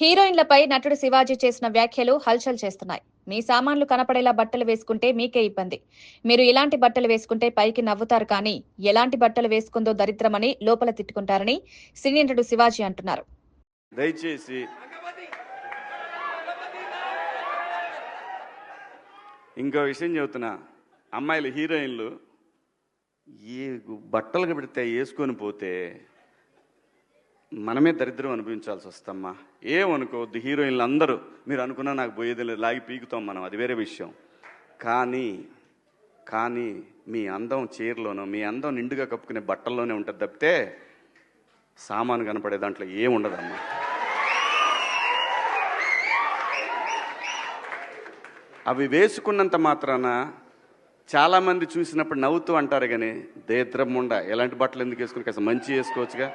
హీరోయిన్లపై నటుడు శివాజీ చేసిన వ్యాఖ్యలు హల్చల్ చేస్తున్నాయి. మీ సామాన్లు కనపడేలా బట్టలు వేసుకుంటే మీకే ఇబ్బంది. మీరు ఇలాంటి బట్టలు వేసుకుంటే పైకి నవ్వుతారు కానీ ఎలాంటి బట్టలు వేసుకుందో దరిద్రమని లోపల తిట్టుకుంటారని సినీ నటుడు శివాజీ అంటున్నారు. దయచేసి ఇంకో విషయం చెబుతున్నా. అమ్మాయిలు హీరోయిన్లు ఏ బట్టలు పెడితే వేసుకొని పోతే మనమే దరిద్రం అనుభవించాల్సి వస్తమ్మా. ఏమనుకోవద్దు హీరోయిన్లు అందరూ. మీరు అనుకున్నా నాకు పోయేది లేదు లాగి పీకుతాం మనం అది వేరే విషయం. కానీ కానీ మీ అందం చీరలోనో మీ అందం నిండుగా కప్పుకునే బట్టల్లోనే ఉంటుంది తప్పితే సామాను కనపడే దాంట్లో ఏముండదమ్మా అవి వేసుకున్నంత మాత్రాన చాలామంది చూసినప్పుడు నవ్వుతూ అంటారు కానీ దేద్రముండ ఎలాంటి బట్టలు ఎందుకు వేసుకుని కాస్త మంచి వేసుకోవచ్చుగా?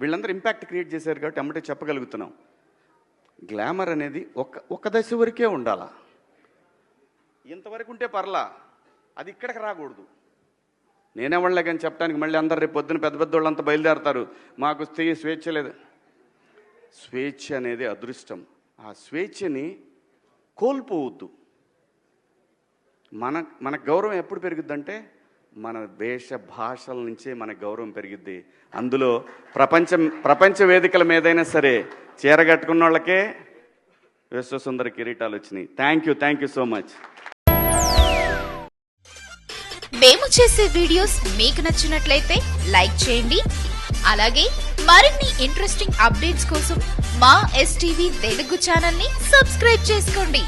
వీళ్ళందరూ ఇంపాక్ట్ క్రియేట్ చేశారు కాబట్టి అమ్మటే చెప్పగలుగుతున్నాం. గ్లామర్ అనేది ఒక ఒక దశ వరకే ఉండాలా? ఇంతవరకు ఉంటే పర్లా అది ఇక్కడికి రాకూడదు. నేనేవాళ్ళే కానీ చెప్పడానికి మళ్ళీ అందరు రేపు పొద్దున పెద్ద పెద్ద వాళ్ళంతా బయలుదేరతారు. మాకు స్త్రీ స్వేచ్ఛ లేదు. స్వేచ్ఛ అనేది అదృష్టం. ఆ స్వేచ్ఛని కోల్పోవద్దు. మన మన గౌరవం ఎప్పుడు పెరుగుద్దంటే మన వేష భాషల నుంచే మన గౌరవం పెరిగిద్ది. అందులో ప్రపంచం ప్రపంచ వేదికల మీదైనా సరే చీర కట్టుకున్న వాళ్ళకే విశ్వసుందర కిరీటాలు వచ్చినాయి. Thank you thank you so much మేము చేసే వీడియోస్ మీకు నచ్చినట్లయితే లైక్ చేయండి. అలాగే మరిన్ని ఇంట్రెస్టింగ్ అప్డేట్స్ కోసం మా ఎస్టీవీ తెలుగు ఛానల్ని సబ్స్క్రైబ్ చేసుకోండి.